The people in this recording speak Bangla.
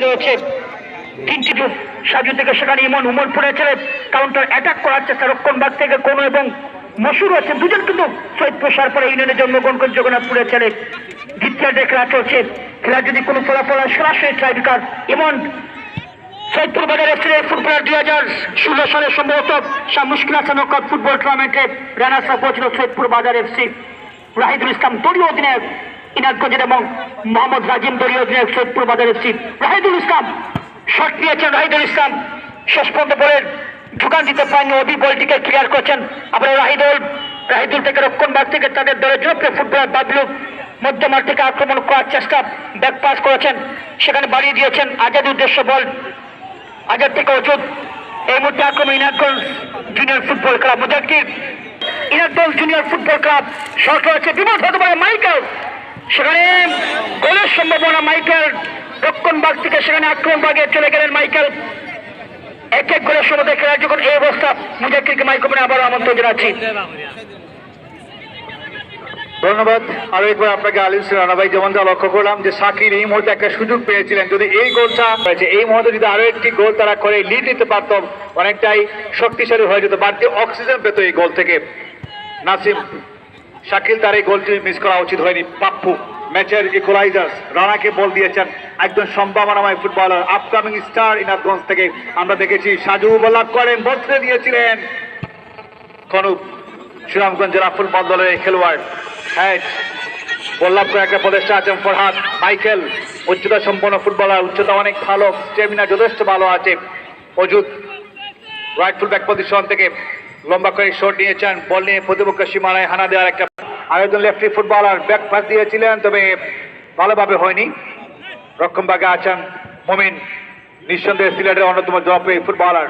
রয়েছে। তিনটি যুগ সাজু থেকে সেখানে ইমন উমর পড়েছে কাউন্টার অ্যাটাক করার চেষ্টা রক্ষণ বাগ থেকে কোনো এবং মসুর আছে। দুজন কিন্তু শহীদ প্রসার পরে ইউনিয়নে জন্মগ্রহণ করে জগন্নাথপুরের ছেলে দ্বিতীয় খেলা চলছে খেলা যদি কোনো ফলাফল হয় সরাসরি ট্রাইবিকার ইমন সৈয়দপুর বাজার এফসি ফুটবলার দুই হাজার ষোলো সালে সম্ভবত শাহ মুশকিল হাসান ফুটবল টুর্নামেন্টে রানার্স আপ হয়েছিল সৈয়দপুর বাজার এফসি রাহিদুল ইসলাম দলীয় অধিনায়ক ইনাদগঞ্জের এবং মোহাম্মদ রাজিম দলীয় অধিনায়ক সৈয়দপুর বাজার এফসি রাহিদুল ইসলাম। শট নিয়েছেন রাহিদুল ইসলাম। শেষ পর্যন্ত বলের ঢুকান দিতে পারেনি অবি বলটিকে ক্লিয়ার করছেন। আবার রাহিদুল রাহিদুল থেকে রক্ষণ বাগ থেকে তাদের দলের জনপ্রিয় ফুটবলার বাবলু মধ্যমার থেকে আক্রমণ করার চেষ্টা ব্যাক পাস করেছেন। সেখানে বাড়িয়ে দিয়েছেন আজাদ উদ্দেশ্য বল। আজাদ থেকে অজুত এই মুহূর্তে আক্রমণ Inadganj junior football club Mujakkir Inadganj junior football club shot রয়েছে বিপদ হতে পারে সেখানে গোলের সম্ভাবনা, মাইকেল রক্ষণ বাগ থেকে সেখানে আক্রমণ বাগে চলে গেলেন মাইকেল। এক এক গোলের সময় খেলার যখন এই অবস্থা। মুজাক্কিরকে মাইক্রোফোনে আবারও আমন্ত্রণ জানাচ্ছি। ধন্যবাদ। আরও একবার আপনাকে আলিস রানা ভাই যেমনটা লক্ষ্য করলাম যে সাকির এই মুহূর্তে একটা সুযোগ পেয়েছিলেন। যদি এই গোলটা হয়েছে, এই মুহূর্তে যদি আরও একটি গোল তারা করে লিড নিতে পারত, অনেকটাই শক্তিশালী হয়ে যেত। বাড়তি অক্সিজেন পেত এই গোল থেকে। নাসিম শাকিল তার এই গোলটি মিস করা উচিত হয়নি। পাপ্পু ম্যাচের ইকুয়ালাইজার রানাকে বল দিয়েছেন একজন সম্ভাবনাময় ফুটবলার আপকামিং স্টার ইনাদগঞ্জ থেকে। আমরা দেখেছি সাজু বলাপ করেন, বদলে দিয়েছিলেন। কনুপ শ্রীরামগঞ্জ জেলা ফুটবল দলের এই খেলোয়াড়। হ্যাঁ বললাম করে একটা প্রদেশটা আছেন ফরহাদ, মাইকেল, উচ্চতা সম্পন্ন ফুটবলার উচ্চতা অনেক ভালো স্টেমিনা যথেষ্ট ভালো আছে। অজুত রাইট ফুল ব্যাক পজিশন থেকে লম্বা করে শট নিয়েছেন বল নিয়ে প্রতিপক্ষ সীমানায় হানা দেওয়ার একটা আরেকজন লেফটি ফুটবলার ব্যাক পাস দিয়েছিলেন, তবে ভালোভাবে হয়নি। রক্ষমবাগে আছেন মোমিন, নিঃসন্দেহে সিলেটের অন্যতম জনপ্রিয় ফুটবলার।